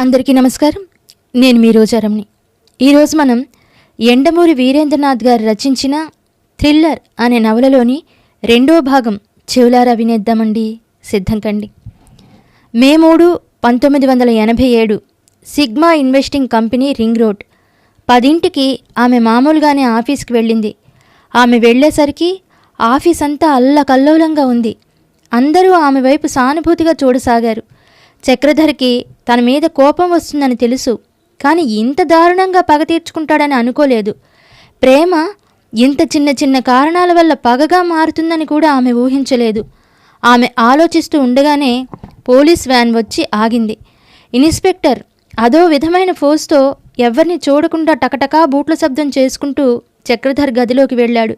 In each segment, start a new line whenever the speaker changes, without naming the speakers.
అందరికీ నమస్కారం. నేను మీ రోజారమ్ని ఈరోజు మనం ఎండమూరి వీరేంద్రనాథ్ గారు రచించిన థ్రిల్లర్ అనే నవలలోని రెండో భాగం చెవులారా వినేద్దామండి. సిద్ధం కండి. మే మూడు పంతొమ్మిది వందల ఎనభై ఏడు Sigma investing company ring road పదింటికి ఆమె మామూలుగానే ఆఫీస్కి వెళ్ళింది. ఆమె వెళ్ళేసరికి ఆఫీస్ అంతా అల్లకల్లోలంగా ఉంది. అందరూ ఆమె వైపు సానుభూతిగా చూడసాగారు. చక్రధర్కి తన మీద కోపం వస్తుందని తెలుసు కానీ ఇంత దారుణంగా పగ తీర్చుకుంటాడని అనుకోలేదు. ప్రేమ ఇంత చిన్న చిన్న కారణాల వల్ల పగగా మారుతుందని కూడా ఆమె ఊహించలేదు. ఆమె ఆలోచిస్తూ ఉండగానే పోలీస్ వ్యాన్ వచ్చి ఆగింది. ఇన్స్పెక్టర్ అదో విధమైన ఫోర్స్తో ఎవరిని చూడకుండా టకటకా బూట్ల శబ్దం చేసుకుంటూ చక్రధర్ గదిలోకి వెళ్ళాడు.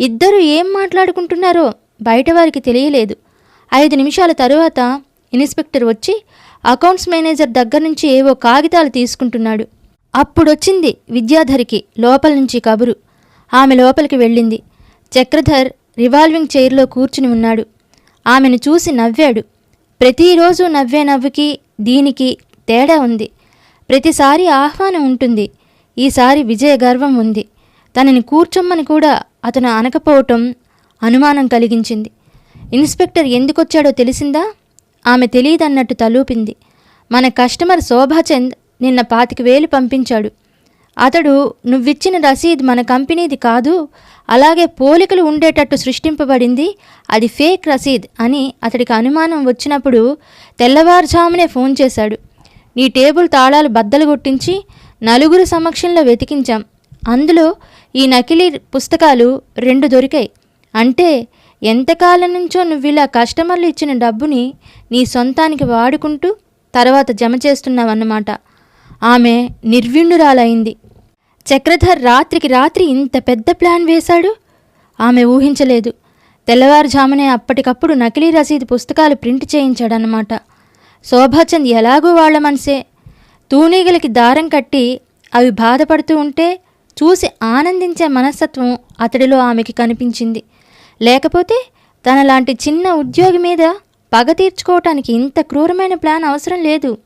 ఇద్దరు ఏం మాట్లాడుకుంటున్నారో బయట వారికి తెలియలేదు. ఐదు నిమిషాల తరువాత ఇన్స్పెక్టర్ వచ్చి అకౌంట్స్ మేనేజర్ దగ్గర నుంచి ఏవో కాగితాలు తీసుకుంటున్నాడు. అప్పుడొచ్చింది విద్యాధరికి లోపల నుంచి కబురు. ఆమె లోపలికి వెళ్ళింది. చక్రధర్ రివాల్వింగ్ చైర్లో కూర్చుని ఉన్నాడు. ఆమెను చూసి నవ్వాడు. ప్రతిరోజు నవ్వే నవ్వుకి దీనికి తేడా ఉంది. ప్రతిసారి ఆహ్వానం ఉంటుంది. ఈసారి విజయ గర్వం ఉంది. తనని కూర్చొమ్మని కూడా అతను అనకపోవటం అనుమానం కలిగించింది. ఇన్స్పెక్టర్ ఎందుకొచ్చాడో తెలిసిందా? ఆమె తెలియదన్నట్టు తలూపింది. మన కస్టమర్ శోభాచంద్ నిన్న పాతిక వేలు పంపించాడు. అతడు నువ్విచ్చిన రసీద్ మన కంపెనీది కాదు అలాగే పోలికలు ఉండేటట్టు సృష్టింపబడింది అది ఫేక్ రసీద్ అని అతడికి అనుమానం వచ్చినప్పుడు తెల్లవారుజామునే ఫోన్ చేశాడు. నీ టేబుల్ తాళాలు బద్దలు కొట్టించి నలుగురు సమక్షంలో వెతికించాం. అందులో ఈ నకిలీ పుస్తకాలు రెండు దొరికాయి. అంటే ఎంతకాలం నుంచో నువ్విలా కస్టమర్లు ఇచ్చిన డబ్బుని నీ సొంతానికి వాడుకుంటూ తర్వాత జమ చేస్తున్నావన్నమాట. ఆమె నిర్విణ్ణురాలైంది చక్రధర్ రాత్రికి రాత్రి ఇంత పెద్ద ప్లాన్ వేశాడు? ఆమె ఊహించలేదు. తెల్లవారుజామునే అప్పటికప్పుడు నకిలీ రసీదు పుస్తకాలు ప్రింట్ చేయించాడనమాట శోభాచంద్ ఎలాగో వాళ్ళ మనసే. తూనీగలకి దారం కట్టి అవి బాధపడుతూ ఉంటే చూసి ఆనందించే మనస్తత్వం అతడిలో ఆమెకి కనిపించింది. లేకపోతే తనలాంటి చిన్న ఉద్యోగి మీద పగ తీర్చుకోవటానికి ఇంత క్రూరమైన ప్లాన్ అవసరం లేదు.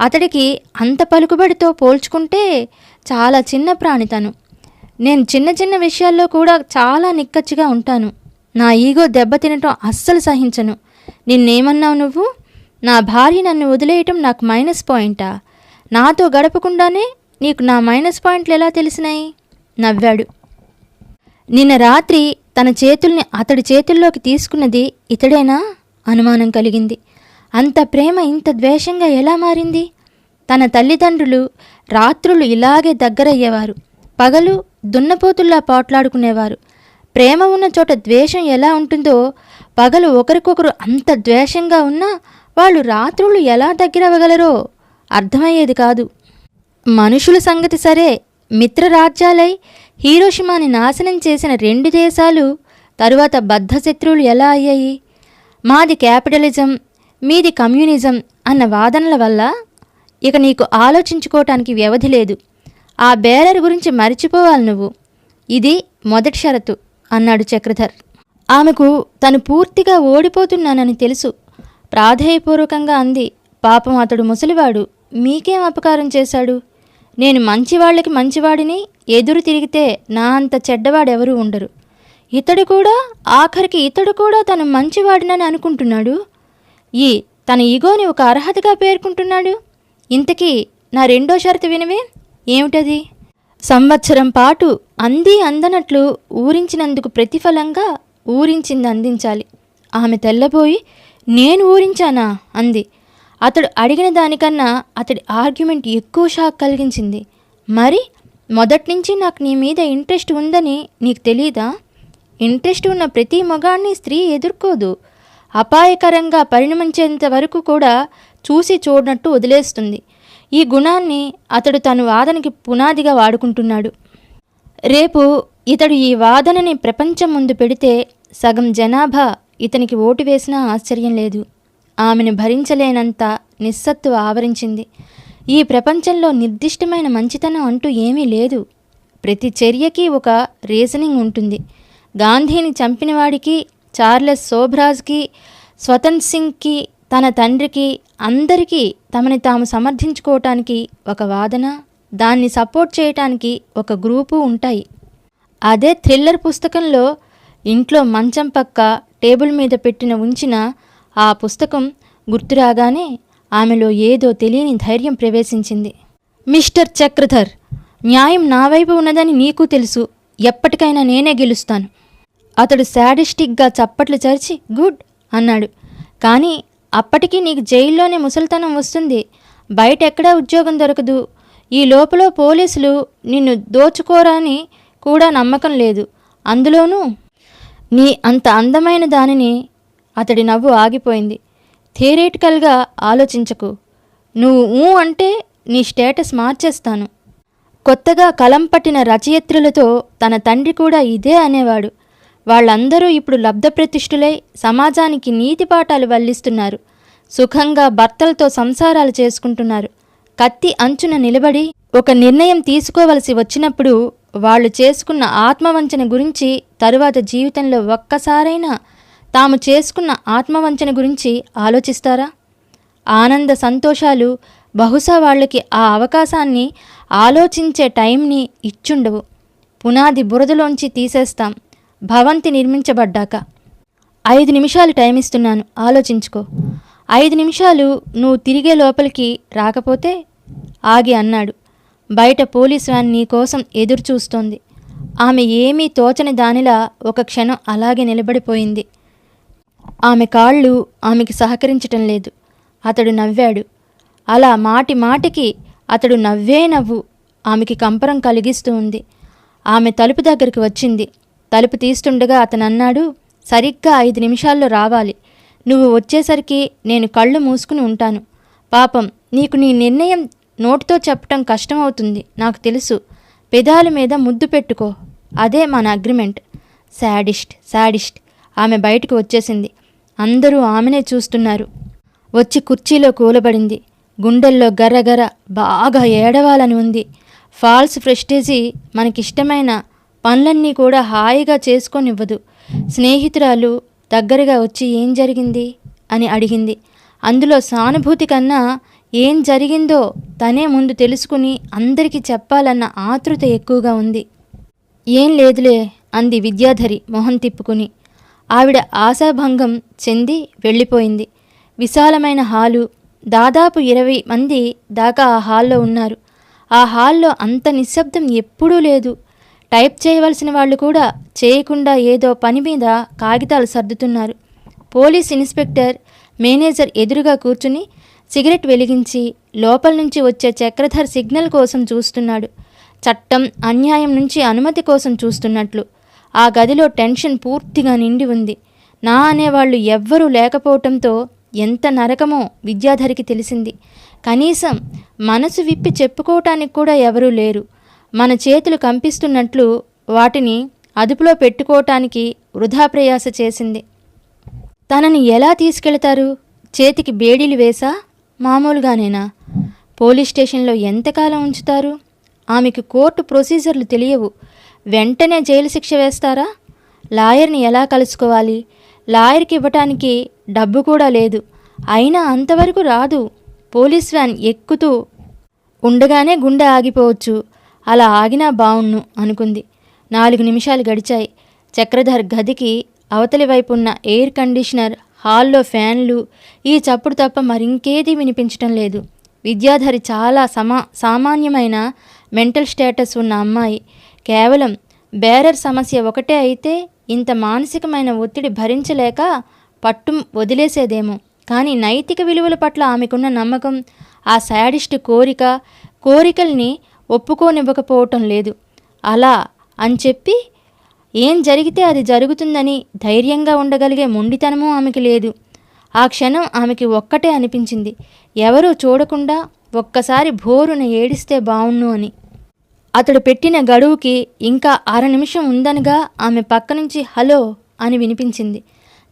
అతడికి అంత పలుకుబడితో పోల్చుకుంటే చాలా చిన్న ప్రాణి తను. నేను చిన్న చిన్న విషయాల్లో కూడా చాలా నిక్కచ్చిగా ఉంటాను. నా ఈగో దెబ్బతినటం అస్సలు సహించను. నిన్నేమన్నావు నువ్వు? నా భార్య నన్ను వదిలేయటం నాకు మైనస్ పాయింటా? నాతో గడపకుండానే నీకు నా మైనస్ పాయింట్లు ఎలా తెలిసినాయి? నవ్వాడు. నిన్న రాత్రి తన చేతుల్ని అతడి చేతుల్లోకి తీసుకున్నది ఇతడేనా? అనుమానం కలిగింది. అంత ప్రేమ ఇంత ద్వేషంగా ఎలా మారింది? తన తల్లిదండ్రులు రాత్రులు ఇలాగే దగ్గరయ్యేవారు. పగలు దున్నపోతుల్లా పోట్లాడుకునేవారు. ప్రేమ ఉన్న చోట ద్వేషం ఎలా ఉంటుందో పగలు ఒకరికొకరు అంత ద్వేషంగా ఉన్నా వాళ్ళు రాత్రులు ఎలా దగ్గరవ్వగలరో అర్థమయ్యేది కాదు. మనుషుల సంగతి సరే మిత్రరాజ్యాలై హీరోషిమాని నాశనం చేసిన రెండు దేశాలు తరువాత బద్ధశత్రువులు ఎలా అయ్యాయి? మాది క్యాపిటలిజం మీది కమ్యూనిజం అన్న వాదనల వల్ల ఇక నీకు ఆలోచించుకోవటానికి వ్యవధి లేదు. ఆ బేరర్ గురించి మరిచిపోవాలి నువ్వు. ఇది మొదటి షరతు అన్నాడు చక్రధర్. ఆమెకు తను పూర్తిగా ఓడిపోతున్నానని తెలుసు. ప్రాధేయపూర్వకంగా అంది. పాపం అతడు ముసలివాడు. మీకేం అపకారం చేశాడు? నేను మంచివాళ్ళకి మంచివాడిని ఎదురు తిరిగితే నా అంత చెడ్డవాడెవరూ ఉండరు. ఇతడు కూడా ఆఖరికి ఇతడు కూడా తను మంచివాడినని అనుకుంటున్నాడు? ఈ తన ఈగోని ఒక అర్హతగా పేర్కొంటున్నాడు? ఇంతకీ నా రెండో షరతు వినవే? ఏమిటది? సంవత్సరం పాటు అంది అందనట్లు ఊరించినందుకు ప్రతిఫలంగా ఊరించింది అందించాలి. ఆమె తెల్లబోయి నేను ఊరించానా? అంది. అతడు అడిగిన దానికన్నా అతడి ఆర్గ్యుమెంట్ ఎక్కువ షాక్ కలిగించింది. మరి మొదటి నుంచి నాకు నీ మీద ఇంట్రెస్ట్ ఉందని నీకు తెలీదా? ఇంట్రెస్ట్ ఉన్న ప్రతి మగాన్ని స్త్రీ ఎదుర్కోదు. అపాయకరంగా పరిణమించేంత వరకు కూడా చూసి చూడనట్టు వదిలేస్తుంది. ఈ గుణాన్ని అతడు తన వాదనకి పునాదిగా వాడుకుంటున్నాడు. రేపు ఇతడు ఈ వాదనని ప్రపంచం ముందు పెడితే సగం జనాభా ఇతనికి ఓటు వేసినా ఆశ్చర్యం లేదు. ఆమెను భరించలేనంత నిస్సత్తు ఆవరించింది. ఈ ప్రపంచంలో నిర్దిష్టమైన మంచితనం అంటూ ఏమీ లేదు. ప్రతి చర్యకి ఒక రీజనింగ్ ఉంటుంది. గాంధీని చంపినవాడికి చార్లెస్ సోభ్రాజ్కి స్వతంత్ సింగ్కి తన తండ్రికి అందరికీ తమని తాము సమర్థించుకోవటానికి ఒక వాదన దాన్ని సపోర్ట్ చేయటానికి ఒక గ్రూపు ఉంటాయి. అదే థ్రిల్లర్ పుస్తకంలో ఇంట్లో మంచం పక్క టేబుల్ మీద పెట్టిన ఉంచిన ఆ పుస్తకం గుర్తురాగానే ఆమెలో ఏదో తెలియని ధైర్యం ప్రవేశించింది. మిస్టర్ చక్రధర్ న్యాయం నా వైపు ఉన్నదని నీకు తెలుసు. ఎప్పటికైనా నేనే గెలుస్తాను. అతడు శాడిస్టిక్గా చప్పట్లు చరిచి గుడ్ అన్నాడు. కానీ అప్పటికీ నీకు జైల్లోనే ముసలితనం వస్తుంది. బయట ఎక్కడా ఉద్యోగం దొరకదు. ఈ లోపల పోలీసులు నిన్ను దోచుకోరని కూడా నమ్మకం లేదు. అందులోనూ నీ అంత అందమైన దానిని అతడి నవ్వు ఆగిపోయింది. థియరేటికల్గా ఆలోచించకు. నువ్వు ఊ అంటే నీ స్టేటస్ మార్చేస్తాను. కొత్తగా కలం పట్టిన రచయిత్రులతో తన తండ్రి కూడా ఇదే అనేవాడు. వాళ్ళందరూ ఇప్పుడు లబ్ధప్రతిష్ఠులై సమాజానికి నీతి పాఠాలు వల్లిస్తున్నారు. సుఖంగా భర్తలతో సంసారాలు చేసుకుంటున్నారు. కత్తి అంచున నిలబడి ఒక నిర్ణయం తీసుకోవలసి వచ్చినప్పుడు వాళ్ళు చేసుకున్న ఆత్మవంచన గురించి తరువాత జీవితంలో ఒక్కసారైనా తాము చేసుకున్న ఆత్మవంచన గురించి ఆలోచిస్తారా? ఆనంద సంతోషాలు బహుశా వాళ్ళకి ఆ అవకాశాన్ని ఆలోచించే టైంని ఇచ్చుండవు. పునాది బురదలోంచి తీసేస్తాం. భవంతి నిర్మించబడ్డాక. ఐదు నిమిషాలు టైం ఇస్తున్నాను ఆలోచించుకో. ఐదు నిమిషాలు నువ్వు తిరిగే లోపలికి రాకపోతే ఆగి అన్నాడు. బయట పోలీస్ వ్యాన్ నీ కోసం ఎదురు చూస్తోంది ఆమె ఏమీ తోచని దానిలా ఒక క్షణం అలాగే నిలబడిపోయింది. ఆమె కాళ్ళు ఆమెకి సహకరించటం లేదు. అతడు నవ్వాడు. అలా మాటి మాటికి అతడు నవ్వే నవ్వు ఆమెకి కంపరం కలిగిస్తూ ఉంది. ఆమె తలుపు దగ్గరికి వచ్చింది. తలుపు తీస్తుండగా అతను అన్నాడు సరిగ్గా ఐదు నిమిషాల్లో రావాలి. నువ్వు వచ్చేసరికి నేను కళ్ళు మూసుకుని ఉంటాను. పాపం నీకు నీ నిర్ణయం నోటితో చెప్పటం కష్టమవుతుంది నాకు తెలుసు. పెదాల మీద ముద్దు పెట్టుకో. అదే మన అగ్రిమెంట్. Sadist sadist. ఆమె బయటకు వచ్చేసింది. అందరూ ఆమెనే చూస్తున్నారు. వచ్చి కుర్చీలో కూలబడింది. గుండెల్లో గర్రగర బాగా ఏడవాలని ఉంది. ఫాల్స్ ఫ్రెస్టేజీ మనకిష్టమైన పనులన్నీ కూడా హాయిగా చేసుకొనివ్వదు. స్నేహితురాలు దగ్గరగా వచ్చి ఏం జరిగింది అని అడిగింది. అందులో సానుభూతి కన్నా ఏం జరిగిందో తనే ముందు తెలుసుకుని అందరికీ చెప్పాలన్న ఆతృత ఎక్కువగా ఉంది. ఏం లేదులే అంది విద్యాధరి మొహం తిప్పుకుని. ఆవిడ ఆశాభంగం చెంది వెళ్ళిపోయింది. విశాలమైన హాలు దాదాపు ఇరవై మంది దాకా ఆ హాల్లో ఉన్నారు. ఆ హాల్లో అంత నిశ్శబ్దం ఎప్పుడూ లేదు. టైప్ చేయవలసిన వాళ్ళు కూడా చేయకుండా ఏదో పని మీద కాగితాలు సర్దుతున్నారు. పోలీస్ ఇన్స్పెక్టర్ మేనేజర్ ఎదురుగా కూర్చుని సిగరెట్ వెలిగించి లోపల నుంచి వచ్చే చక్రధర్ సిగ్నల్ కోసం చూస్తున్నాడు. చట్టం అన్యాయం నుంచి అనుమతి కోసం చూస్తున్నట్లు. ఆ గదిలో టెన్షన్ పూర్తిగా నిండి ఉంది. నా అనేవాళ్ళు ఎవ్వరూ లేకపోవటంతో ఎంత నరకమో విద్యాధరికి తెలిసింది. కనీసం మనసు విప్పి చెప్పుకోవటానికి కూడా ఎవరూ లేరు. మన చేతులు కంపిస్తున్నట్లు వాటిని అదుపులో పెట్టుకోవటానికి వృధా ప్రయాస చేసింది. తనని ఎలా తీసుకెళ్తారు? చేతికి బేడీలు వేసా? మామూలుగానేనా? పోలీస్ స్టేషన్లో ఎంతకాలం ఉంచుతారు? ఆమెకు కోర్టు ప్రొసీజర్లు తెలియవు. వెంటనే జైలు శిక్ష వేస్తారా? లాయర్ని ఎలా కలుసుకోవాలి? లాయర్కి ఇవ్వటానికి డబ్బు కూడా లేదు. అయినా అంతవరకు రాదు. పోలీస్ వ్యాన్ ఎక్కుతూ ఉండగానే గుండె ఆగిపోవచ్చు. అలా ఆగినా బావుణ్ణు అనుకుంది. నాలుగు నిమిషాలు గడిచాయి. చక్రధర్ గదికి అవతలి వైపు ఉన్న ఎయిర్ కండిషనర్ హాల్లో ఫ్యాన్లు ఈ చప్పుడు తప్ప మరింకేదీ వినిపించటం లేదు. విద్యాధరి చాలా సమా సామాన్యమైన మెంటల్ స్టేటస్ ఉన్న అమ్మాయి కేవలం బేరర్ సమస్య ఒకటే అయితే ఇంత మానసికమైన ఒత్తిడి భరించలేక పట్టు వదిలేసేదేమో. కానీ నైతిక విలువల పట్ల ఆమెకున్న నమ్మకం ఆ శాడిస్ట్ కోరిక కోరికల్ని ఒప్పుకోనివ్వకపోవటం లేదు. అలా అని చెప్పి ఏం జరిగితే అది జరుగుతుందని ధైర్యంగా ఉండగలిగే మొండితనమూ ఆమెకి లేదు. ఆ క్షణం ఆమెకి ఒక్కటే అనిపించింది. ఎవరూ చూడకుండా ఒక్కసారి భోరున ఏడిస్తే బావుణ్ణు అని. అతడు పెట్టిన గడువుకి ఇంకా అర నిమిషం ఉందనగా ఆమె పక్క నుంచి హలో అని వినిపించింది.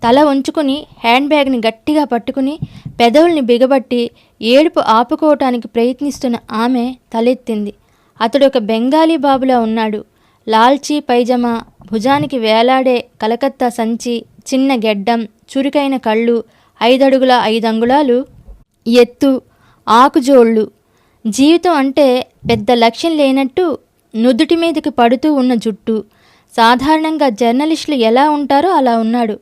తల వంచుకుని హ్యాండ్ బ్యాగ్ని గట్టిగా పట్టుకుని పెదవుల్ని బిగబట్టి ఏడుపు ఆపుకోవటానికి ప్రయత్నిస్తున్న ఆమె తలెత్తింది. అతడు ఒక బెంగాలీ బాబులా ఉన్నాడు. లాల్చీ పైజమా భుజానికి వేలాడే కలకత్తా సంచి చిన్న గెడ్డం చురుకైన కళ్ళు ఐదడుగుల ఐదు అంగుళాలు ఎత్తు ఆకుజోళ్ళు జీవితం అంటే పెద్ద లక్ష్యం లేనట్టు నుదుటి మీదకి పడుతూ ఉన్న జుట్టు. సాధారణంగా జర్నలిస్టులు ఎలా ఉంటారో అలా ఉన్నాడు.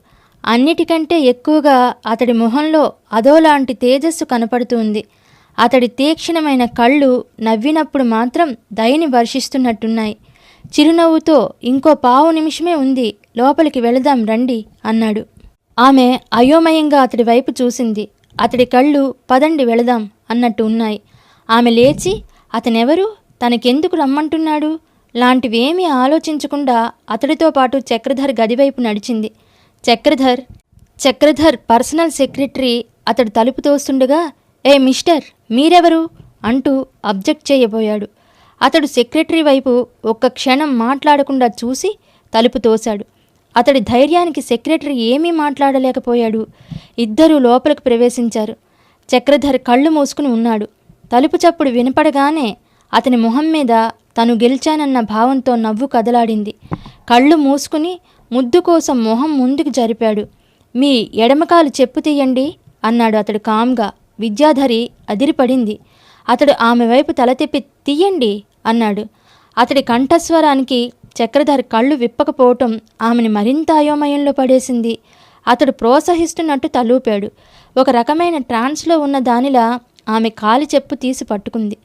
అన్నిటికంటే ఎక్కువగా అతడి మొహంలో అదోలాంటి తేజస్సు కనపడుతుంది. అతడి తీక్షణమైన కళ్ళు నవ్వినప్పుడు మాత్రం దయని వర్షిస్తున్నట్టున్నాయి. చిరునవ్వుతో ఇంకో పావు నిమిషమే ఉంది లోపలికి వెళదాం రండి అన్నాడు. ఆమె అయోమయంగా అతడి వైపు చూసింది. అతడి కళ్ళు పదండి వెళదాం అన్నట్టు ఉన్నాయి. ఆమె లేచి అతనెవరు? తనకెందుకు రమ్మంటున్నాడు? లాంటివేమీ ఆలోచించకుండా అతడితో పాటు చక్రధర్ గదివైపు నడిచింది. చక్రధర్ చక్రధర్ పర్సనల్ సెక్రటరీ అతడు తలుపు తోస్తుండగా ఏ మిస్టర్ మీరెవరు? అంటూ అబ్జెక్ట్ చేయబోయాడు. అతడు సెక్రటరీ వైపు ఒక్క క్షణం మాట్లాడకుండా చూసి తలుపు తోశాడు. అతడి ధైర్యానికి సెక్రటరీ ఏమీ మాట్లాడలేకపోయాడు. ఇద్దరూ లోపలికి ప్రవేశించారు. చక్రధర్ కళ్ళు మూసుకుని ఉన్నాడు. తలుపు చప్పుడు వినపడగానే అతని మొహం మీద తను గెలిచానన్న భావంతో నవ్వు కదలాడింది. కళ్ళు మూసుకుని ముద్దు కోసం మొహం ముందుకు జరిపాడు. మీ ఎడమకాలు చెప్పు తీయండి అన్నాడు అతడు కామ్గా. విద్యాధరి అదిరిపడింది. అతడు ఆమె వైపు తల తిప్పి తీయండి అన్నాడు. అతడి కంఠస్వరానికి చక్రధర్ కళ్ళు విప్పకపోవటం ఆమెను మరింత అయోమయంలో పడేసింది. అతడు ప్రోత్సహిస్తున్నట్టు తలూపాడు. ఒక రకమైన ట్రాన్స్లో ఉన్న దానిలా ఆమె కాలి చెప్పు తీసి పట్టుకుంది.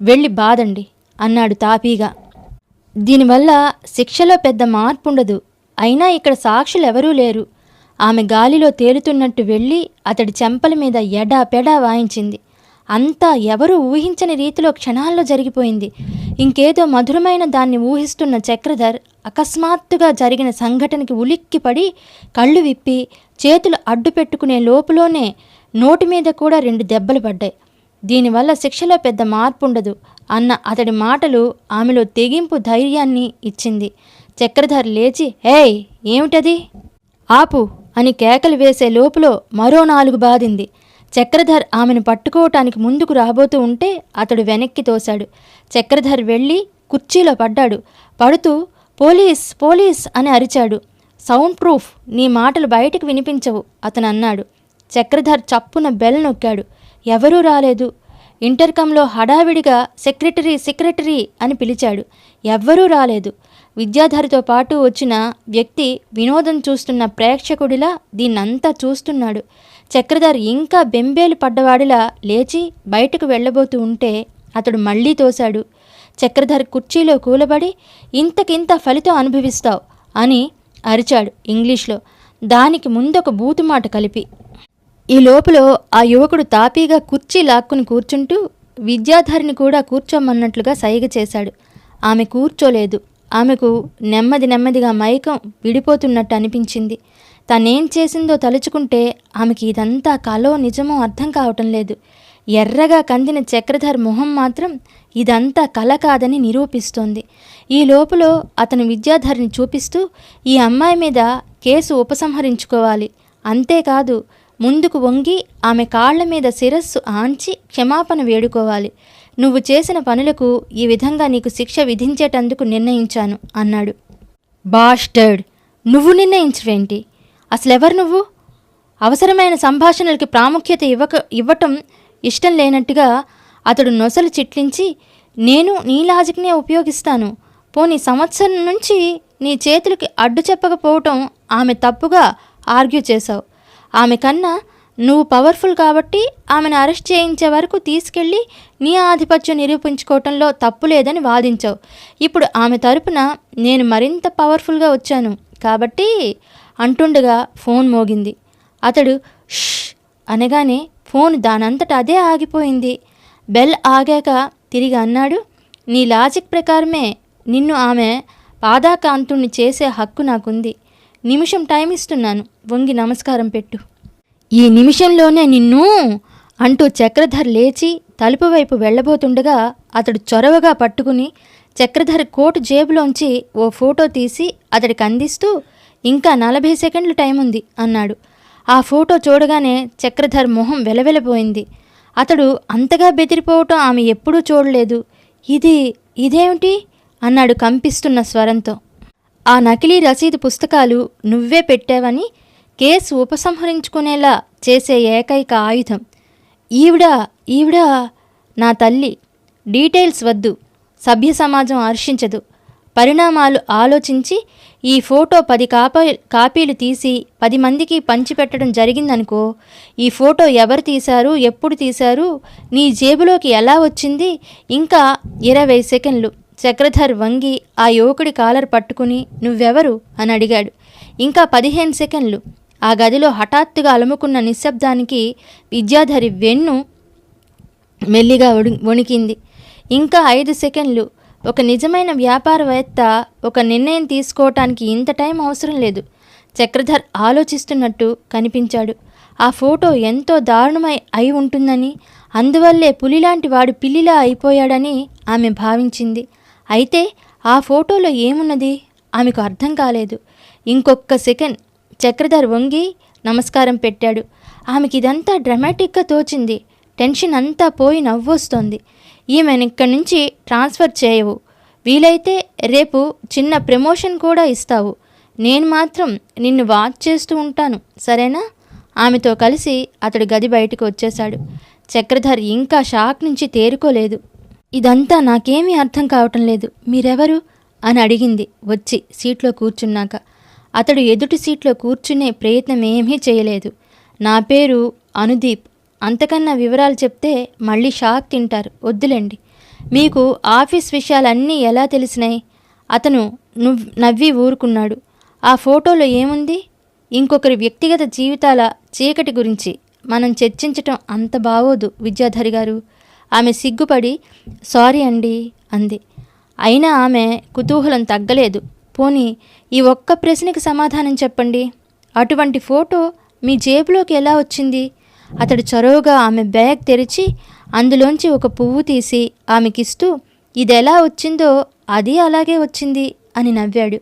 వెళ్ళి బాదండి అన్నాడు తాపీగా. దీనివల్ల శిక్షలో పెద్ద మార్పు ఉండదు అయినా ఇక్కడ సాక్షులు ఎవరూ లేరు. ఆమె గాలిలో తేలుతున్నట్టు వెళ్ళి అతడి చెంపల మీద ఎడా పెడా వాయించింది. అంతా ఎవరూ ఊహించని రీతిలో క్షణాల్లో జరిగిపోయింది. ఇంకేదో మధురమైన దాన్ని ఊహిస్తున్న చక్రధర్ అకస్మాత్తుగా జరిగిన సంఘటనకి ఉలిక్కిపడి కళ్ళు విప్పి చేతులు అడ్డు పెట్టుకునే లోపులోనే నోటి మీద కూడా రెండు దెబ్బలు పడ్డాయి. దీనివల్ల శిక్షలో పెద్ద మార్పు ఉండదు అన్న అతడి మాటలు ఆమెలో తెగింపు ధైర్యాన్ని ఇచ్చింది. చక్రధర్ లేచి ఏయ్ ఏమిటది? ఆపు అని కేకలు వేసే లోపులో మరో నాలుగు బాధింది. చక్రధర్ ఆమెను పట్టుకోవటానికి ముందుకు రాబోతూ ఉంటే అతడు వెనక్కి తోశాడు. చక్రధర్ వెళ్ళి కుర్చీలో పడ్డాడు. పడుతూ పోలీస్ పోలీస్ అని అరిచాడు. సౌండ్ ప్రూఫ్ నీ మాటలు బయటకు వినిపించవు అతను అన్నాడు చక్రధర్ చప్పున బెల్ నొక్కాడు. ఎవరూ రాలేదు. ఇంటర్కంలో హడావిడిగా సెక్రటరీ సెక్రటరీ అని పిలిచాడు. ఎవ్వరూ రాలేదు. విద్యాధరితో పాటు వచ్చిన వ్యక్తి వినోదం చూస్తున్న ప్రేక్షకుడిలా దీన్నంతా చూస్తున్నాడు. చక్రధర్ ఇంకా బెంబేలు పడ్డవాడిలా లేచి బయటకు వెళ్ళబోతూ ఉంటే అతడు మళ్ళీ తోశాడు. చక్రధర్ కుర్చీలో కూలబడి ఇంతకింత ఫలితం అనుభవిస్తావు అని అరిచాడు ఇంగ్లీష్లో. దానికి ముందొక బూతు మాట కలిపి. ఈ లోపల ఆ యువకుడు తాపీగా కుర్చీ లాక్కుని కూర్చుంటూ విద్యాధరిని కూడా కూర్చోమన్నట్లుగా సైగ చేశాడు. ఆమె కూర్చోలేదు. ఆమెకు నెమ్మది నెమ్మదిగా మైకం విడిపోతున్నట్టు అనిపించింది. తనేం చేసిందో తలుచుకుంటే ఆమెకి ఇదంతా కలో నిజమో అర్థం కావటం లేదు. ఎర్రగా కందిన చక్రధర్ మొహం మాత్రం ఇదంతా కల కాదని నిరూపిస్తోంది. ఈ లోపల అతను విద్యాధరిని చూపిస్తూ ఈ అమ్మాయి మీద కేసు ఉపసంహరించుకోవాలి. అంతేకాదు ముందుకు వంగి ఆమె కాళ్ళ మీద శిరస్సు ఆంచి క్షమాపణ వేడుకోవాలి. నువ్వు చేసిన పనులకు ఈ విధంగా నీకు శిక్ష విధించేటందుకు నిర్ణయించాను అన్నాడు. బాస్టర్డ్! నువ్వు నిర్ణయించవేంటి? అసలెవరు నువ్వు? అవసరమైన సంభాషణలకి ప్రాముఖ్యత ఇవ్వక ఇవ్వటం ఇష్టం లేనట్టుగా అతడు నొసలు చిట్లించి నేను నీ లాజిక్నే ఉపయోగిస్తాను. పోనీ సంవత్సరం నుంచి నీ చేతులకి అడ్డు చెప్పకపోవటం ఆమె తప్పుగా ఆర్గ్యూ చేశావు. ఆమె కన్నా నువ్వు పవర్ఫుల్ కాబట్టి ఆమెను అరెస్ట్ చేయించే వరకు తీసుకెళ్ళి నీ ఆధిపత్యం నిరూపించుకోవటంలో తప్పు లేదని వాదించావు. ఇప్పుడు ఆమె తరపున నేను మరింత పవర్ఫుల్గా వచ్చాను కాబట్టి అంటుండగా ఫోన్ మోగింది. అతడు ష్ అనగానే ఫోన్ దానంతట అదే ఆగిపోయింది. బెల్ ఆగాక తిరిగి అన్నాడు నీ లాజిక్ ప్రకారమే నిన్ను ఆమె పాదాకాంతుణ్ణి చేసే హక్కు నాకుంది. నిమిషం టైం ఇస్తున్నాను. వంగి నమస్కారం పెట్టు. ఈ నిమిషంలోనే నిన్ను అంటూ చక్రధర్ లేచి తలుపు వైపు వెళ్ళబోతుండగా అతడు చొరవగా పట్టుకుని చక్రధర్ కోటు జేబులోంచి ఓ ఫోటో తీసి అతడికి అందిస్తూ ఇంకా నలభై సెకండ్లు టైం ఉంది అన్నాడు. ఆ ఫోటో చూడగానే చక్రధర్ మొహం వెలవెలపోయింది అతడు అంతగా బెదిరిపోవటం ఆమె ఎప్పుడూ చూడలేదు. ఇది ఇదేమిటి? అన్నాడు కంపిస్తున్న స్వరంతో. ఆ నకిలీ రసీదు పుస్తకాలు నువ్వే పెట్టావని కేసు ఉపసంహరించుకునేలా చేసే ఏకైక ఆయుధం. ఈవిడ ఈవిడ నా తల్లి. డీటెయిల్స్ వద్దు. సభ్య సమాజం హర్షించదు. పరిణామాలు ఆలోచించి ఈ ఫోటో పది కాపీ కాపీలు తీసి పది మందికి పంచిపెట్టడం జరిగిందనుకో ఈ ఫోటో ఎవరు తీశారు ఎప్పుడు తీశారు నీ జేబులోకి ఎలా వచ్చింది ఇంకా ఇరవై సెకండ్లు. చక్రధర్ వంగి ఆ యువకుడి కాలర్ పట్టుకుని నువ్వెవరు? అని అడిగాడు. ఇంకా పదిహేను సెకండ్లు. ఆ గదిలో హఠాత్తుగా అలుముకున్న నిశ్శబ్దానికి విద్యాధరి వెన్ను మెల్లిగా వణికింది. ఇంకా ఐదు సెకండ్లు. ఒక నిజమైన వ్యాపారవేత్త ఒక నిర్ణయం తీసుకోవటానికి ఇంత టైం అవసరం లేదు. చక్రధర్ ఆలోచిస్తున్నట్టు కనిపించాడు. ఆ ఫోటో ఎంతో దారుణమై అయి ఉంటుందని అందువల్లే పులిలాంటి వాడు పిల్లిలా అయిపోయాడని ఆమె భావించింది. అయితే ఆ ఫోటోలో ఏమున్నది? ఆమెకు అర్థం కాలేదు. ఇంకొక్క సెకండ్ చక్రధర్ వంగి నమస్కారం పెట్టాడు. ఆమెకి ఇదంతా డ్రమాటిక్గా తోచింది. టెన్షన్ అంతా పోయి నవ్వొస్తోంది. ఈమెను ఇక్కడి నుంచి ట్రాన్స్ఫర్ చేయవు. వీలైతే రేపు చిన్న ప్రమోషన్ కూడా ఇస్తావు. నేను మాత్రం నిన్ను వాచ్ చేస్తూ ఉంటాను. సరేనా? ఆమెతో కలిసి అతడు గది బయటకు వచ్చేశాడు. చక్రధర్ ఇంకా షాక్ నుంచి తేరుకోలేదు. ఇదంతా నాకేమీ అర్థం కావటం లేదు. మీరెవరు? అని అడిగింది వచ్చి సీట్లో కూర్చున్నాక. అతడు ఎదుటి సీట్లో కూర్చునే ప్రయత్నం ఏమీ చేయలేదు. నా పేరు అనుదీప్. అంతకన్నా వివరాలు చెప్తే మళ్ళీ షాక్ తింటారు. వద్దులేండి. మీకు ఆఫీస్ విషయాలన్నీ ఎలా తెలిసినాయి? అతను నువ్వు నవ్వి ఊరుకున్నాడు. ఆ ఫోటోలో ఏముంది? ఇంకొకరి వ్యక్తిగత జీవితాల చీకటి గురించి మనం చర్చించటం అంత బాగోదు విద్యాధరి గారు. ఆమె సిగ్గుపడి సారీ అండి అంది. అయినా ఆమె కుతూహలం తగ్గలేదు. పోనీ ఈ ఒక్క ప్రశ్నకి సమాధానం చెప్పండి. అటువంటి ఫోటో మీ జేబులోకి ఎలా వచ్చింది? అతడు చొరవగా ఆమె బ్యాగ్ తెరిచి అందులోంచి ఒక పువ్వు తీసి ఆమెకిస్తూ ఇది ఎలా వచ్చిందో అది అలాగే వచ్చింది అని నవ్వాడు.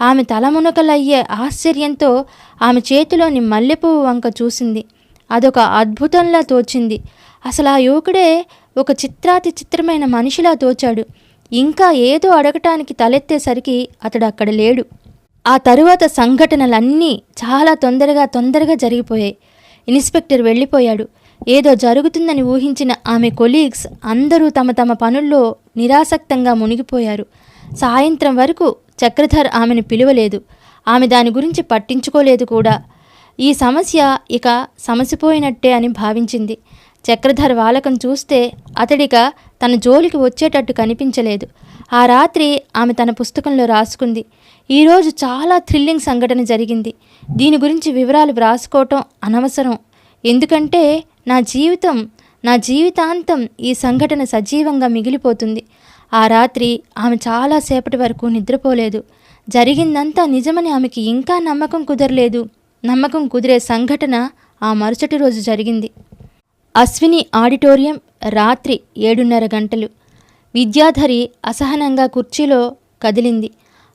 ఆమె తలమునకలయ్యే ఆశ్చర్యంతో ఆమె చేతిలోని మల్లెపువ్వు వంక చూసింది. అదొక అద్భుతంలా తోచింది. అసలు ఆ యువకుడే ఒక చిత్రాతి చిత్రమైన మనిషిలా తోచాడు. ఇంకా ఏదో అడగటానికి తలెత్తేసరికి అతడు అక్కడ లేడు. ఆ తరువాత సంఘటనలన్నీ చాలా తొందరగా తొందరగా జరిగిపోయాయి. ఇన్స్పెక్టర్ వెళ్ళిపోయాడు. ఏదో జరుగుతుందని ఊహించిన ఆమె కొలీగ్స్ అందరూ తమ తమ పనుల్లో నిరాసక్తంగా మునిగిపోయారు. సాయంత్రం వరకు చక్రధర్ ఆమెను పిలువలేదు. ఆమె దాని గురించి పట్టించుకోలేదు కూడా. ఈ సమస్య ఇక సమసిపోయినట్టే అని భావించింది. చక్రధర్ వాలకం చూస్తే అతడిక తన జోలికి వచ్చేటట్టు కనిపించలేదు. ఆ రాత్రి ఆమె తన పుస్తకంలో రాసుకుంది. ఈరోజు చాలా థ్రిల్లింగ్ సంఘటన జరిగింది. దీని గురించి వివరాలు వ్రాసుకోవటం అనవసరం. ఎందుకంటే నా జీవితం నా జీవితాంతం ఈ సంఘటన సజీవంగా మిగిలిపోతుంది. ఆ రాత్రి ఆమె చాలాసేపటి వరకు నిద్రపోలేదు. జరిగిందంతా నిజమని ఆమెకి ఇంకా నమ్మకం కుదరలేదు. నమ్మకం కుదిరే సంఘటన ఆ మరుసటి రోజు జరిగింది. అశ్విని ఆడిటోరియం రాత్రి ఏడున్నర గంటలు. విద్యాధరి అసహనంగా కుర్చీలో కదిలింది.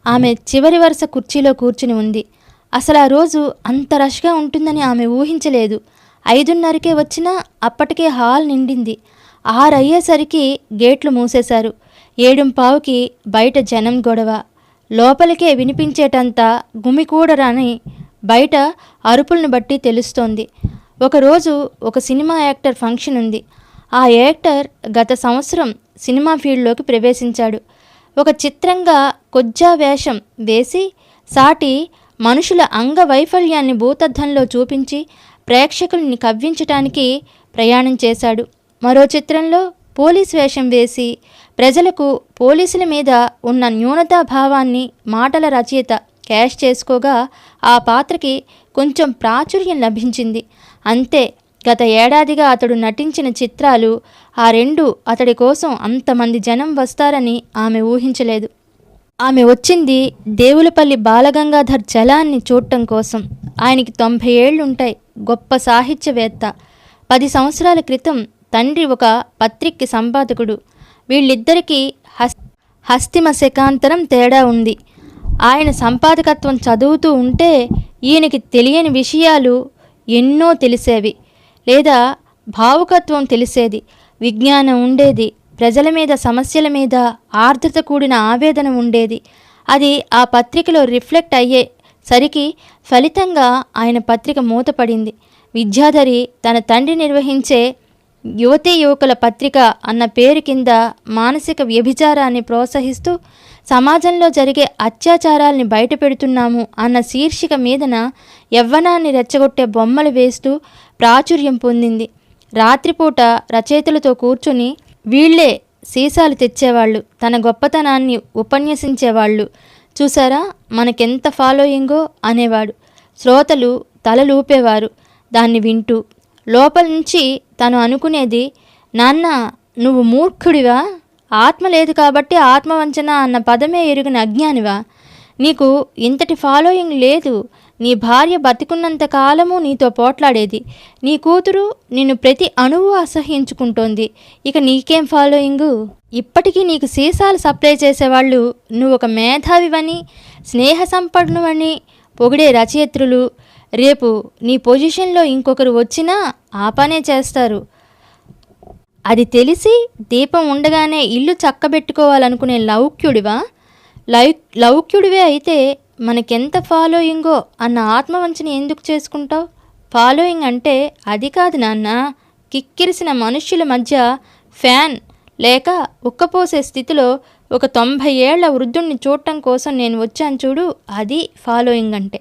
ఆమె చివరి వరుస కుర్చీలో కూర్చుని ఉంది. అసలు ఆ రోజు అంత రష్గా ఉంటుందని ఆమె ఊహించలేదు. ఐదున్నరకే వచ్చినా అప్పటికే హాల్ నిండింది. ఆరయ్యేసరికి గేట్లు మూసేశారు. ఏడుంపావుకి బయట జనం గొడవ. లోపలికే వినిపించేటంత గుమికూడరాని బయట అరుపులను బట్టి తెలుస్తోంది. ఒకరోజు ఒక సినిమా యాక్టర్ ఫంక్షన్ ఉంది. ఆ యాక్టర్ గత సంవత్సరం సినిమా ఫీల్డ్లోకి ప్రవేశించాడు. ఒక చిత్రంగా కొజ్జా వేషం వేసి సాటి మనుషుల అంగవైఫల్యాన్ని భూతద్దంలో చూపించి ప్రేక్షకుల్ని కవ్వించటానికి ప్రయాణం చేశాడు. మరో చిత్రంలో పోలీస్ వేషం వేసి ప్రజలకు పోలీసుల మీద ఉన్న న్యూనతాభావాన్ని మాటల రచయిత క్యాష్ చేసుకోగా ఆ పాత్రకి కొంచెం ప్రాచుర్యం లభించింది. అంతే గత ఏడాదిగా అతడు నటించిన చిత్రాలు ఆ రెండు అతడి కోసం అంతమంది జనం వస్తారని ఆమె ఊహించలేదు. ఆమె వచ్చింది దేవులపల్లి బాలగంగాధర్ జలాన్ని చూడటం కోసం. ఆయనకి తొంభై ఏళ్ళుంటాయి గొప్ప సాహిత్యవేత్త. పది సంవత్సరాల క్రితం తండ్రి ఒక పత్రిక్కి సంపాదకుడు. వీళ్ళిద్దరికీ హస్ హస్తిమ శకాంతరం తేడా ఉంది. ఆయన సంపాదకత్వం చదువుతూ ఉంటే ఈయనకి తెలియని విషయాలు ఎన్నో తెలిసేవి. లేదా భావుకత్వం తెలిసేది విజ్ఞానం ఉండేది ప్రజల మీద సమస్యల మీద ఆర్ద్రత కూడిన ఆవేదన ఉండేది. అది ఆ పత్రికలో రిఫ్లెక్ట్ అయ్యే సరికి ఫలితంగా ఆయన పత్రిక మూతపడింది. విద్యాధరి తన తండ్రి నిర్వహించే యువతీ యువకుల పత్రిక అన్న పేరు కింద మానసిక వ్యభిచారాన్ని ప్రోత్సహిస్తూ సమాజంలో జరిగే అత్యాచారాల్ని బయటపెడుతున్నాము అన్న శీర్షిక మీదన యవ్వనాన్ని రెచ్చగొట్టే బొమ్మలు వేస్తూ ప్రాచుర్యం పొందింది. రాత్రిపూట రచయితలతో కూర్చుని వీళ్ళే సీసాలు తెచ్చేవాళ్ళు తన గొప్పతనాన్ని ఉపన్యసించేవాళ్ళు. చూసారా మనకెంత ఫాలోయింగో అనేవాడు. శ్రోతలు తలలూపేవారు దాన్ని వింటూ లోపల నుంచి తను అనుకునేది నాన్న నువ్వు మూర్ఖుడివా? ఆత్మ లేదు కాబట్టి ఆత్మవంచన అన్న పదమే ఎరుగిన అజ్ఞానివా? నీకు ఇంతటి ఫాలోయింగ్ లేదు. నీ భార్య బతికున్నంత కాలము నీతో పోట్లాడేది. నీ కూతురు నిన్ను ప్రతి అణువు అసహ్యించుకుంటోంది. ఇక నీకేం ఫాలోయింగు? ఇప్పటికీ నీకు సీసాలు సప్లై చేసేవాళ్ళు నువ్వు ఒక మేధావివని స్నేహ సంపన్నువని పొగిడే రచయిత్రులు రేపు నీ పొజిషన్లో ఇంకొకరు వచ్చినా ఆ పనే చేస్తారు. అది తెలిసి దీపం ఉండగానే ఇల్లు చక్కబెట్టుకోవాలనుకునే లౌక్యుడివా? లౌ లౌక్యుడివే అయితే మనకెంత ఫాలోయింగో అన్న ఆత్మవంచన ఎందుకు చేసుకుంటావు? ఫాలోయింగ్ అంటే అది కాదు నాన్న. కిక్కిరిసిన మనుష్యుల మధ్య ఫ్యాన్ లేక ఉక్కపోసే స్థితిలో ఒక తొంభై ఏళ్ళ వృద్ధుణ్ణి చూడటం కోసం నేను వచ్చాను చూడు అది ఫాలోయింగ్ అంటే.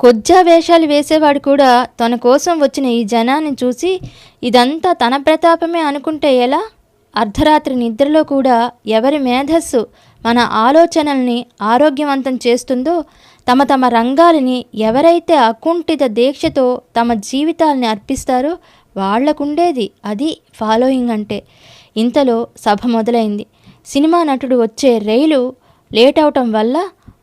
కొజ్జా వేషాలు వేసేవాడు కూడా తన కోసం వచ్చిన ఈ జనాన్ని చూసి ఇదంతా తన ప్రతాపమే అనుకుంటే ఎలా? అర్ధరాత్రి నిద్రలో కూడా ఎవరి మేధస్సు మన ఆలోచనల్ని ఆరోగ్యవంతం చేస్తుందో తమ తమ రంగాలని ఎవరైతే అకుంఠిత దీక్షతో తమ జీవితాల్ని అర్పిస్తారో వాళ్ళకుండేది అది ఫాలోయింగ్ అంటే. ఇంతలో సభ మొదలైంది. సినిమా నటుడు వచ్చే రైలు లేట్ అవటం వల్ల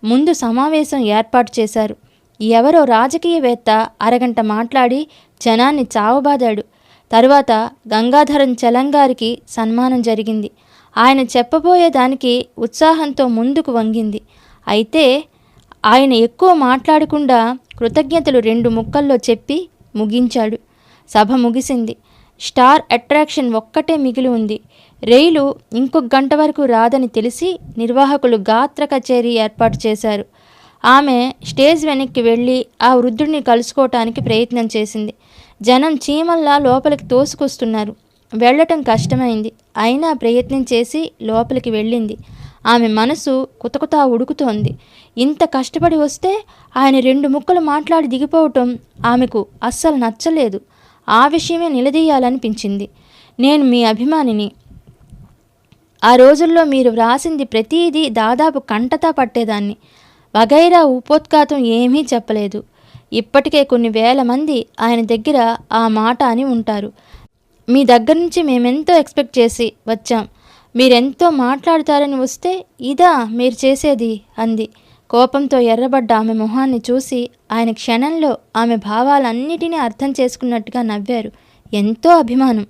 ముందు సమావేశం ఏర్పాటు చేశారు. ఎవరో రాజకీయవేత్త అరగంట మాట్లాడి జనాన్ని చావబాదాడు. తరువాత గంగాధరం చలంగారికి సన్మానం జరిగింది. ఆయన చెప్పబోయేదానికి ఉత్సాహంతో ముందుకు వంగింది. అయితే ఆయన ఎక్కువ మాట్లాడకుండా కృతజ్ఞతలు రెండు ముక్కల్లో చెప్పి ముగించాడు. సభ ముగిసింది. స్టార్ అట్రాక్షన్ ఒక్కటే మిగిలి ఉంది. రైలు ఇంకొక గంట వరకు రాదని తెలిసి నిర్వాహకులు గాత్ర కచేరీ ఏర్పాటు చేశారు. ఆమె స్టేజ్ వెనక్కి వెళ్ళి ఆ వృద్ధుడిని కలుసుకోవటానికి ప్రయత్నం చేసింది. జనం చీమల్లా లోపలికి తోసుకొస్తున్నారు. వెళ్ళటం కష్టమైంది. అయినా ప్రయత్నం చేసి లోపలికి వెళ్ళింది. ఆమె మనసు కుతకుతా ఉడుకుతోంది. ఇంత కష్టపడి వస్తే ఆయన రెండు ముక్కలు మాట్లాడి దిగిపోవటం ఆమెకు అస్సలు నచ్చలేదు. ఆ విషయమే నిలదీయాలనిపించింది. నేను మీ అభిమానిని. ఆ రోజుల్లో మీరు వ్రాసింది ప్రతిదీ దాదాపు కంటతా పట్టేదాన్ని. వగైరా ఉపోత్ఘాతం ఏమీ చెప్పలేదు. ఇప్పటికే కొన్ని వేల మంది ఆయన దగ్గర ఆ మాట అని ఉంటారు. మీ దగ్గర నుంచి మేమెంతో ఎక్స్పెక్ట్ చేసి వచ్చాం. మీరెంతో మాట్లాడతారని వస్తే ఇదా మీరు చేసేది అంది. కోపంతో ఎర్రబడ్డ ఆమె మొహాన్ని చూసి ఆయన క్షణంలో ఆమె భావాలన్నిటినీ అర్థం చేసుకున్నట్టుగా నవ్వారు. ఎంతో అభిమానం.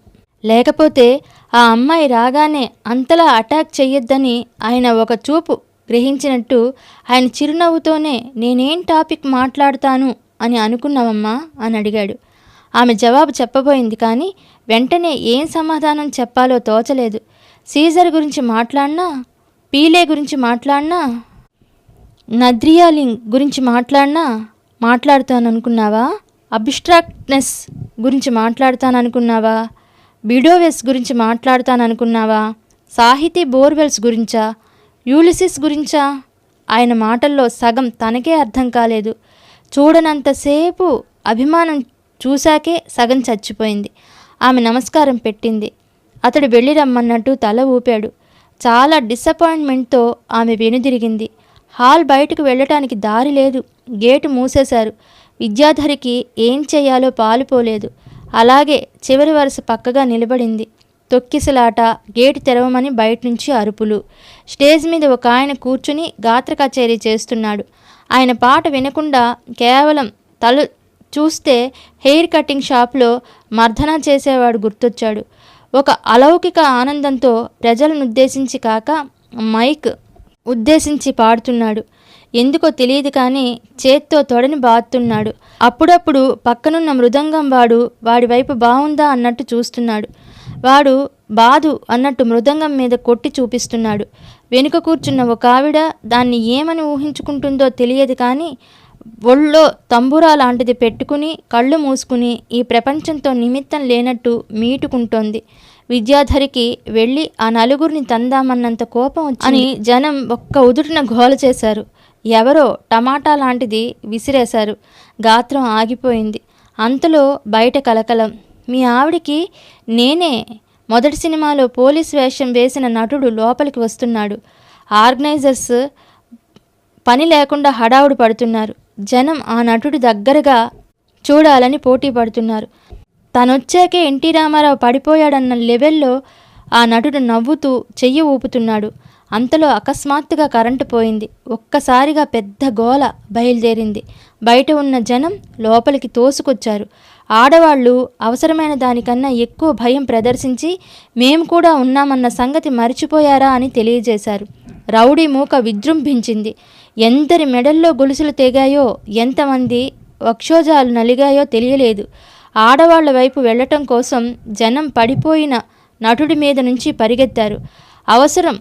లేకపోతే ఆ అమ్మాయి రాగానే అంతలా అటాక్ చెయ్యొద్దని ఆయన ఒక చూపు గ్రహించినట్టు ఆయన చిరునవ్వుతోనే నేనేం టాపిక్ మాట్లాడతాను అని అనుకున్నావమ్మా? అని అడిగాడు. ఆమె జవాబు చెప్పబోయింది కానీ వెంటనే ఏం సమాధానం చెప్పాలో తోచలేదు. సీజర్ గురించి మాట్లాడినా పీలే గురించి మాట్లాడినా నద్రియాలింగ్ గురించి మాట్లాడినా మాట్లాడుతాను అనుకున్నావా అబ్స్ట్రాక్ట్నెస్ గురించి మాట్లాడతాను అనుకున్నావా బిడోవెస్ గురించి మాట్లాడతాను అనుకున్నావా సాహితీ బోర్వెల్స్ గురించా? యూలిసిస్ గురించా? ఆయన మాటల్లో సగం తనకే అర్థం కాలేదు. చూడనంతసేపు అభిమానం చూశాకే సగం చచ్చిపోయింది. ఆమె నమస్కారం పెట్టింది. అతడు వెళ్ళి రమ్మన్నట్టు తల ఊపాడు. చాలా డిసప్పాయింట్మెంట్తో ఆమె వెనుదిరిగింది. హాల్ బయటకు వెళ్ళటానికి దారి లేదు. గేటు మూసేశారు. విద్యాధరికి ఏం చేయాలో పాలుపోలేదు. అలాగే చివరి వరుస పక్కగా నిలబడింది. తొక్కిసలాట గేటు తెరవమని బయట నుంచి అరుపులు. స్టేజ్ మీద ఒక ఆయన కూర్చుని గాత్ర కచేరీ చేస్తున్నాడు. ఆయన పాట వినకుండా కేవలం తల చూస్తే హెయిర్ కటింగ్ షాప్లో మర్దన చేసేవాడు గుర్తొచ్చాడు. ఒక అలౌకిక ఆనందంతో ప్రజలను ఉద్దేశించి కాక మైక్ ఉద్దేశించి పాడుతున్నాడు. ఎందుకో తెలియదు కానీ చేత్తో తొడని బాతున్నాడు అప్పుడప్పుడు పక్కనున్న మృదంగం వాడు వాడి వైపు బాగుందా అన్నట్టు చూస్తున్నాడు. వాడు బాదు అన్నట్టు మృదంగం మీద కొట్టి చూపిస్తున్నాడు. వెనుక కూర్చున్న ఒక ఆవిడ దాన్ని ఏమని ఊహించుకుంటుందో తెలియదు కానీ ఒళ్ళో తంబురా లాంటిది పెట్టుకుని కళ్ళు మూసుకుని ఈ ప్రపంచంతో నిమిత్తం లేనట్టు మీటుకుంటోంది. విద్యాధరికి వెళ్ళి ఆ నలుగురిని తందామన్నంత కోపం అని జనం ఒక్క ఉదుటిన గోల చేశారు. ఎవరో టమాటా లాంటిది విసిరేశారు. గాత్రం ఆగిపోయింది. అంతలో బయట కలకలం. మీ ఆవిడికి నేనే మొదటి సినిమాలో పోలీస్ వేషం వేసిన నటుడు లోపలికి వస్తున్నాడు. ఆర్గనైజర్స్ పని లేకుండా హడావుడు పడుతున్నారు. జనం ఆ నటుడి దగ్గరగా చూడాలని పోటీ పడుతున్నారు. తనొచ్చాకే ఎన్టీ రామారావు పడిపోయాడన్న లెవెల్లో ఆ నటుడు నవ్వుతూ చెయ్యి ఊపుతున్నాడు. అంతలో అకస్మాత్తుగా కరెంటు పోయింది. ఒక్కసారిగా పెద్ద గోల బయలుదేరింది. బయట ఉన్న జనం లోపలికి తోసుకొచ్చారు. ఆడవాళ్ళు అవసరమైన దానికన్నా ఎక్కువ భయం ప్రదర్శించి మేము కూడా ఉన్నామన్న సంగతి మరిచిపోయారా అని తెలియజేశారు. రౌడీ మూక విజృంభించింది. ఎందరి మెడల్లో గొలుసులు తెగాయో ఎంతమంది వక్షోజాలు నలిగాయో తెలియలేదు. ఆడవాళ్ళ వైపు వెళ్ళటం కోసం జనం పడిపోయిన నటుడి మీద నుంచి పరిగెత్తారు. అవసరం.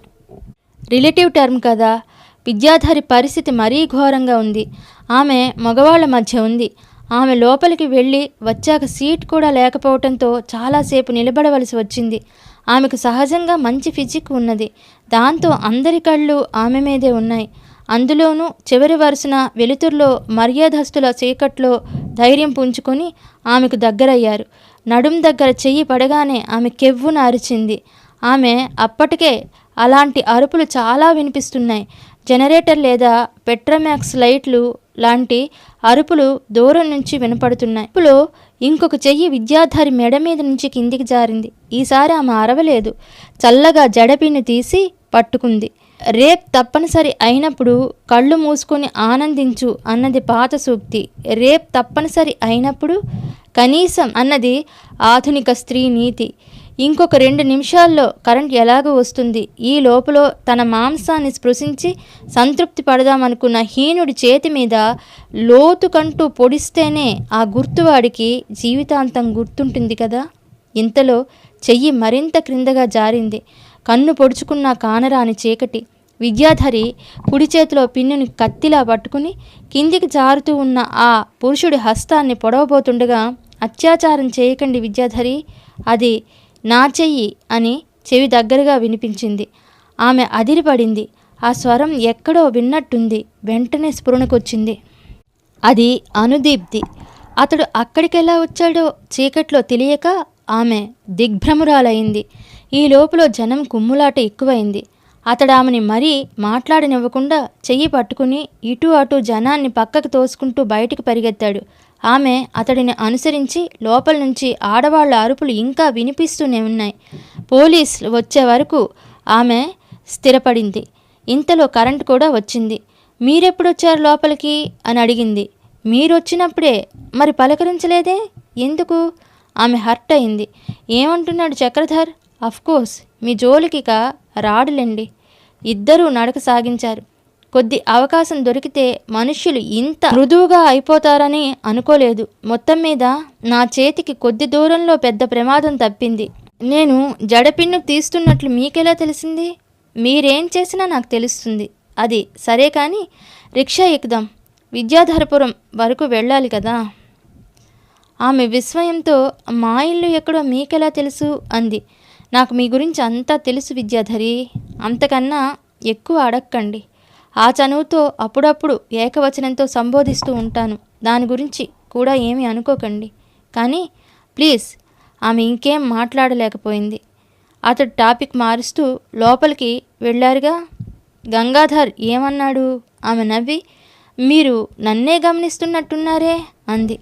రిలేటివ్ టర్మ్ కదా. విద్యాధరి పరిస్థితి మరీ ఘోరంగా ఉంది. ఆమె మగవాళ్ళ మధ్య ఉంది. ఆమె లోపలికి వెళ్ళి వచ్చాక సీట్ కూడా లేకపోవడంతో చాలాసేపు నిలబడవలసి వచ్చింది. ఆమెకు సహజంగా మంచి ఫిజిక్ ఉన్నది. దాంతో అందరి కళ్ళు ఆమె మీదే ఉన్నాయి. అందులోనూ చివరి వరుసన వెలుతుర్లో మర్యాదస్తుల చీకట్లో ధైర్యం పుంజుకొని ఆమెకు దగ్గరయ్యారు. నడుం దగ్గర చెయ్యి పడగానే ఆమె కెవ్వున అరిచింది. ఆమె అప్పటికే అలాంటి అరుపులు చాలా వినిపిస్తున్నాయి. జనరేటర్ లేదా పెట్రమ్యాక్స్ లైట్లు లాంటి అరుపులు దూరం నుంచి వినపడుతున్నాయి. అరుపులో ఇంకొక చెయ్యి విద్యాధారి మెడ మీద నుంచి కిందికి జారింది. ఈసారి ఆమె అరవలేదు. చల్లగా జడపిని తీసి పట్టుకుంది. రేప్ తప్పనిసరి అయినప్పుడు కళ్ళు మూసుకొని ఆనందించు అన్నది పాత సూక్తి. రేప్ తప్పనిసరి అయినప్పుడు కనీసం అన్నది ఆధునిక స్త్రీ నీతి. ఇంకొక రెండు నిమిషాల్లో కరెంట్ ఎలాగో వస్తుంది. ఈ లోపల తన మాంసాన్ని స్పృశించి సంతృప్తి పడదామనుకున్న హీనుడి చేతి మీద లోతుకంటూ పొడిస్తేనే ఆ గుర్తువాడికి జీవితాంతం గుర్తుంటుంది కదా. ఇంతలో చెయ్యి మరింత క్రిందగా జారింది. కన్ను పొడుచుకున్న కానరాని చీకటి. విద్యాధరి కుడి చేతిలో పిన్నుని కత్తిలా పట్టుకుని కిందికి జారుతూ ఉన్న ఆ పురుషుడి హస్తాన్ని పొడవబోతుండగా అత్యాచారం చేయకండి విద్యాధరి. అది నా చెయ్యి అని చెవి దగ్గరగా వినిపించింది. ఆమె అదిరిపడింది. ఆ స్వరం ఎక్కడో విన్నట్టుంది. వెంటనే స్ఫురణకొచ్చింది. అది అనుదీప్తి. అతడు అక్కడికెలా వచ్చాడో చీకట్లో తెలియక ఆమె దిగ్భ్రమురాలైంది. ఈ లోపల జనం కుమ్ములాట ఎక్కువైంది. అతడు ఆమెని మరీ మాట్లాడనివ్వకుండా చెయ్యి పట్టుకుని ఇటు అటు జనాన్ని పక్కకు తోసుకుంటూ బయటకు పరిగెత్తాడు. ఆమె అతడిని అనుసరించి లోపల నుంచి ఆడవాళ్ళ అరుపులు ఇంకా వినిపిస్తూనే ఉన్నాయి. పోలీసులు వచ్చే వరకు ఆమె స్థిరపడింది. ఇంతలో కరెంట్ కూడా వచ్చింది. మీరెప్పుడొచ్చారు లోపలికి? అని అడిగింది. మీరొచ్చినప్పుడే. మరి పలకరించలేదే? ఎందుకు? ఆమె హర్ట్ అయింది. ఏమంటున్నాడు చక్రధర్? అఫ్కోర్స్ మీ జోలికిక రాడులేండి. ఇద్దరూ నడక సాగించారు. కొద్ది అవకాశం దొరికితే మనుష్యులు ఇంత మృదువుగా అయిపోతారని అనుకోలేదు. మొత్తం మీద నా చేతికి కొద్ది దూరంలో పెద్ద ప్రమాదం తప్పింది. నేను జడపిన్ను తీస్తున్నట్లు మీకెలా తెలిసింది? మీరేం చేసినా నాకు తెలుస్తుంది. అది సరే కానీ రిక్షా ఎక్కుదాం. విద్యాధరపురం వరకు వెళ్ళాలి కదా. ఆమె విస్మయంతో మా ఇల్లు ఎక్కడో మీకెలా తెలుసు? అంది. నాకు మీ గురించి అంతా తెలుసు విద్యాధరి. అంతకన్నా ఎక్కువ అడక్కండి. ఆ చనువుతో అప్పుడప్పుడు ఏకవచనంతో సంబోధిస్తూ ఉంటాను. దాని గురించి కూడా ఏమీ అనుకోకండి. కానీ ప్లీజ్ ఆమె ఇంకేం మాట్లాడలేకపోయింది. అతడు టాపిక్ మారుస్తూ లోపలికి వెళ్ళారుగా గంగాధర్ ఏమన్నాడు? ఆమె నవ్వి మీరు నన్నే గమనిస్తున్నట్టున్నారే అంది.